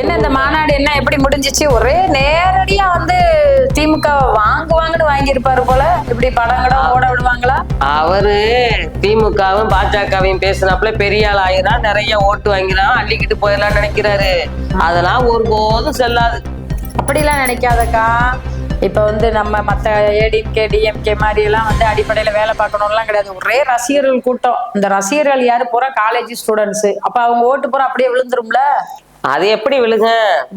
என்ன இந்த மாநாடு என்ன எப்படி முடிஞ்சிச்சு? ஒரே நேரடியா வந்து திமுக வாங்குவாங்கன்னு வாங்கியிருப்பாரு போல. இப்படி படம் கிடம் ஓட விடுவாங்களா? அவரு திமுகவும் பாஜகவையும் பேசினாப்புல பெரிய ஆள் ஆகிறான் நிறைய ஓட்டு வாங்கிறான் அள்ளிக்கிட்டு போயிடலாம்னு நினைக்கிறாரு. அதெல்லாம் ஒருபோதும் செல்லாது. அப்படிலாம் நினைக்காதக்கா. இப்ப வந்து நம்ம மத்த ஏடிஎம்கே டிஎம்கே மாதிரி எல்லாம் வந்து அடிப்படையில வேலை பார்க்கணும்லாம் கிடையாது. ஒரே ரசிகர்கள் கூட்டம். இந்த ரசிகர்கள் யாரு? பூரா காலேஜ் ஸ்டூடெண்ட்ஸ் அப்ப அவங்க ஓட்டு பூரா அப்படியே விழுந்துரும்ல? அது எப்படி விழுங்க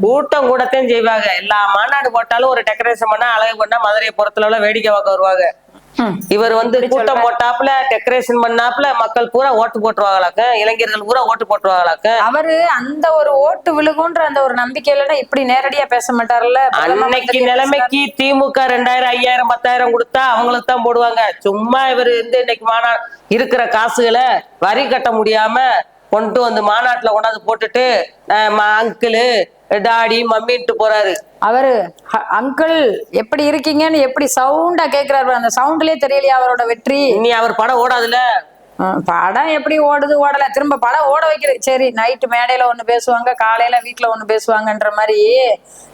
கூட்டம் கூடத்தையும் செய்வாங்க. எல்லா மாநாடு போட்டாலும் ஒரு டெக்கரேஷன் பண்ணா அழகு பண்ணா மதுரை புறத்துல எல்லாம் வேடிக்கை பார்க்க வருவாங்க. இவர் வந்து கூட்டம் போட்டாப்புல டெக்கரேஷன் பண்ணாப்புல மக்கள் பூரா ஓட்டு போட்டுருவாங்களாக்க? இளைஞர்கள் பூரா ஓட்டு போட்டுருவாங்களாக்க? அவரு அந்த ஒரு ஓட்டு விழுகுன்ற அந்த ஒரு நம்பிக்கையில இப்படி நேரடியா பேச மாட்டாருல்ல? அன்னைக்கு நிலைமைக்கு திமுக ரெண்டாயிரம் ஐயாயிரம் பத்தாயிரம் கொடுத்தா அவங்களுக்கு தான் போடுவாங்க. சும்மா இவர் வந்து இன்னைக்கு மாநா இருக்கிற காசுகளை வரி கட்ட முடியாம கொண்டு வந்து மாநாட்டுல கொண்டாந்து போட்டுட்டு அங்கிளு டாடி மம்மின்ட்டு போறாரு. அவரு "ஹ- அங்கிள் எப்படி இருக்கீங்கன்னு எப்படி சவுண்டா கேக்குறாரு அந்த சவுண்ட்லயே தெரியலையா அவரோட வெற்றி. இனி அவர் படம் ஓடாதுல. படம் எப்படி ஓடுது ஓடல. திரும்ப படம் ஓட வைக்கிறது சரி. நைட்டு மேடையில ஒண்ணு பேசுவாங்க காலையில வீட்ல ஒண்ணு பேசுவாங்கன்ற மாதிரி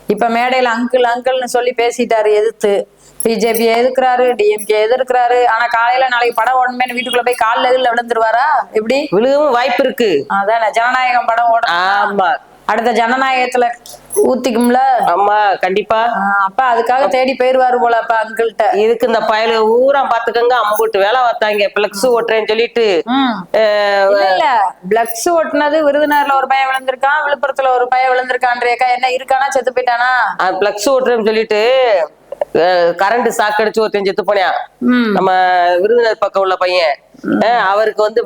இப்ப மேடையில அங்கிள் அங்கிள்னு சொல்லி பேசிட்டாரு எதிர்த்து. பிஜேபி எதிர்க்கிறாரு டிஎம்கே எதிர்க்கிறாரு. ஆனா காலையில நாளைக்கு படம் ஓடணுமே வீட்டுக்குள்ள போய் காலில் விழுந்துருவாரா? எப்படி? விழுகவும் வாய்ப்பு இருக்கு. அதானே ஜனநாயகம் படம் ஓட ஆமா. அடுத்த ஜனநாயகத்துல ஊத்திக்கும்ல? ஆமா கண்டிப்பா. அப்ப அதுக்காக தேடி போயிருவாரு போல அப்ப அங்கிள்கிட்ட இதுக்கு இந்த பயலு ஊரா பாத்துக்கங்க அம்புட்டு வேலை பார்த்தாங்க பிளக்ஸ் ஓட்டுறேன்னு சொல்லிட்டு. இல்ல பிளக்ஸ் ஒட்டினது விருதுநகர்ல ஒரு பையன் விழுந்திருக்கான் விழுப்புரத்துல ஒரு பையன் விழுந்திருக்கான்றியக்கா என்ன இருக்கானா செத்து போயிட்டானா? பிளக்ஸ் ஓட்டுறேன்னு சொல்லிட்டு கரண்ட் சாக்கடிச்சு ஒருத்தன் செத்து போனியான் ம். நம்ம விருதுநகர் பக்கம் உள்ள பையன். அவருக்கு வந்து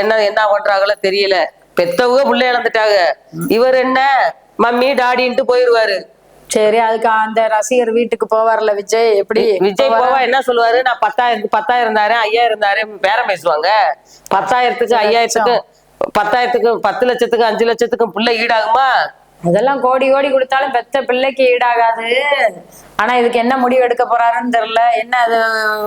என்ன என்ன பண்றாங்களோ தெரியல. பெத்தவங்க புள்ள இழந்துட்டாங்க. இவர் என்ன? மம்மி டாடின்ட்டு போயிருவாரு. சரி அதுக்கு அந்த ரசிகர் வீட்டுக்கு போவார்ல விஜய்? எப்படி? விஜய் போவா என்ன சொல்லுவாரு? நான் பத்தாயிரம் பத்தாயிரம் தாரேன் ஐயாயிரம் தாரேன் பேரம் பேசுவாங்க. பத்தாயிரத்துக்கு ஐயாயிரத்துக்கு பத்தாயிரத்துக்கு பத்து லட்சத்துக்கு அஞ்சு லட்சத்துக்கு புள்ள ஈடாகுமா? அதெல்லாம் கோடி கோடி கொடுத்தாலும் பெத்த பிள்ளைக்கு ஈடாகாது. ஆனா இதுக்கு என்ன முடிவு எடுக்க போறாருன்னு தெரியல. என்ன அது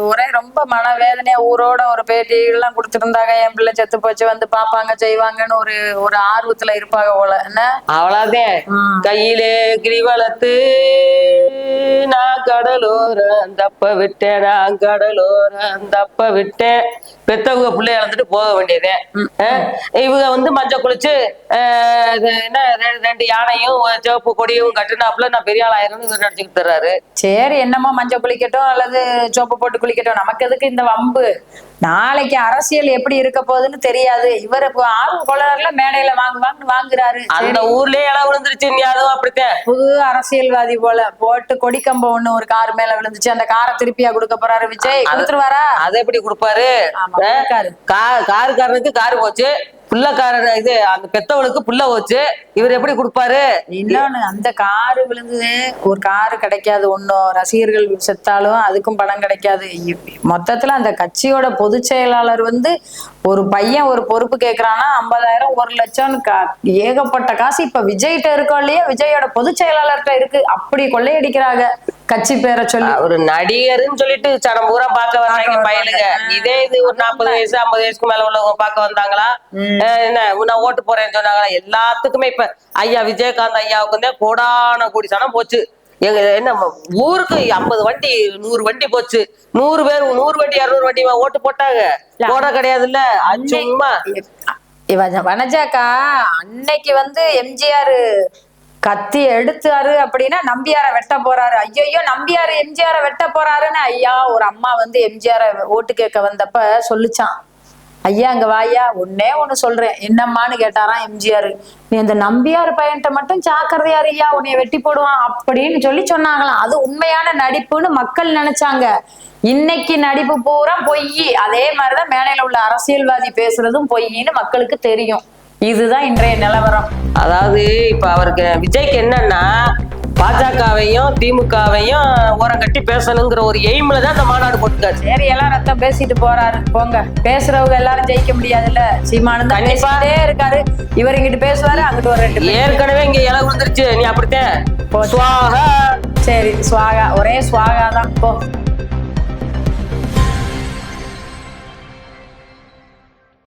ஒரே ரொம்ப மனவேதனையா ஊரோட ஒரு பேட்டி எல்லாம் கொடுத்துருந்தாங்க. என் பிள்ளை செத்து போச்சு வந்து பாப்பாங்க செய்வாங்கன்னு ஒரு ஒரு ஆர்வத்துல இருப்பாங்க போல. என்ன? அவ்வளவுதான். கையிலே கிரிவலத்து. கடலோரம் தப்ப விட்டேன் நான் கடலோரம் தப்ப விட்டேன் பெத்தவங்க பிள்ளை இழந்துட்டு போக வேண்டியதே. இவங்க வந்து மஞ்சள் குளிச்சு என்ன ரெண்டு யானையும் சிவப்பு கொடியும் கட்டுனாப்புல நான் பெரிய ஆள் ஆயிரம்னு இவர் நடிச்சுக்கிட்டு தர்றாரு. சரி என்னமோ மஞ்சள் குளிக்கட்டும் அல்லது சோப்பு போட்டு குளிக்கட்டும். நமக்கு எதுக்கு இந்த வம்பு? நாளைக்கு அரசியல் எப்படி இருக்க போகுதுன்னு தெரியாது. இவர் இப்போ ஆர்வம் கொள்ளறல மேடையில வாங்கு வாங்கன்னு வாங்குறாரு. அந்த ஊர்லயே இடம் விழுந்துருச்சு அதுவும் அப்படித்தான். புது அரசியல்வாதி போல போட்டு கொடிக்கம்பம் ஒண்ணு ஒரு கார் மேல விழுந்துச்சு. அந்த காரை திருப்பியா கொடுக்க போறாரு விஜய். கொடுத்துருவாரா? அதை எப்படி கொடுப்பாரு? காருக்காரனுக்கு காரு போச்சு. புள்ளக்காரன் இது அந்த பெத்தவளுக்கு புள்ள போச்சு. இவர் எப்படி கொடுப்பாரு? இன்னொன்னு அந்த காரு விழுந்தது. ஒரு காரு கிடைக்காது ஒன்றும் ரசிகர்கள் செத்தாலும் அதுக்கும் பணம் கிடைக்காது. மொத்தத்துல அந்த கட்சியோட பொதுச் செயலாளர் வந்து ஒரு பையன் ஒரு பொறுப்பு கேக்குறான்னா ஐம்பதாயிரம் ஒரு லட்சம் ஏகப்பட்ட காசு இப்ப விஜய்கிட்ட இருக்கோ இல்லையா விஜயோட பொதுச் செயலாளர்கிட்ட இருக்கு. அப்படி கொள்ளையடிக்கிறாங்க. கட்சி பேரை சொல்லி ஒரு நடிகர்னு சொல்லிட்டு சனம் பூரா பார்க்க வர்றாங்க பயலுங்க இதே இது ஒரு நாற்பது வயசு ஐம்பது வயசுக்கு மேல உள்ளவங்க பார்க்க வந்தாங்களா? என்ன நான் ஓட்டு போறேன்னு சொன்னாங்களா? எல்லாத்துக்குமே இப்ப ஐயா விஜயகாந்த் ஐயாவுக்கு வந்து கோடான கோடி சனம் போச்சு. எங்க என்ன ஊருக்கு ஐம்பது வண்டி நூறு வண்டி போச்சு. நூறு பேர் நூறு வண்டி இருநூறு வண்டி ஓட்டு போட்டாங்க. போட கிடையாதுல்ல? அது சும்மா இவ வனஜாக்கா அன்னைக்கு வந்து எம்ஜிஆர் கத்தி எடுத்தாரு அப்படின்னா நம்பியார வெட்ட போறாரு. ஐயோ நம்பியார் எம்ஜிஆர வெட்ட போறாருன்னு ஐயா ஒரு அம்மா வந்து எம்ஜிஆர ஓட்டு கேட்க வந்தப்ப சொல்லுச்சான். ஐயா அங்க வாயா ஒன்னே ஒண்ணு சொல்றேன். என்னம்மான்னு கேட்டாராம் எம்ஜிஆர். நீ அந்த நம்பியார் பையன்ட்ட மட்டும் ஜாக்கிரதையார் ஐயா உன்னைய வெட்டி போடுவான் அப்படின்னு சொல்லி சொன்னாங்களாம். அது உண்மையான நடிப்புன்னு மக்கள் நினைச்சாங்க. இன்னைக்கு நடிப்பு பூரா பொய். அதே மாதிரிதான் மேடையில உள்ள அரசியல்வாதி பேசுறதும் பொய்ன்னு மக்களுக்கு தெரியும். இதுதான் இன்றைய நிலவரம். அதாவது இப்ப அவருக்கு விஜய்க்கு என்னன்னா பாஜகவையும் திமுகவையும் ஓரம் கட்டி பேசணுங்கிற ஒரு எய்ம்ல தான் இந்த மாநாடு போட்டுக்காரு சரி எல்லாம் ரத்தம் பேசிட்டு போறாரு. போங்க. பேசுறவங்க எல்லாரும் ஜெயிக்க முடியாதுல்ல? சீமானு தான் கண்டிப்பா. பேசிட்டே இருக்காரு. இவர் இங்கிட்டு பேசுவாரு அங்கிட்டு ஒரு ரெண்டு. ஏற்கனவே இங்க இலை விழுந்துருச்சு நீ அப்படித்தான். சரி சுவாகா. ஒரே சுவாகா தான். போ.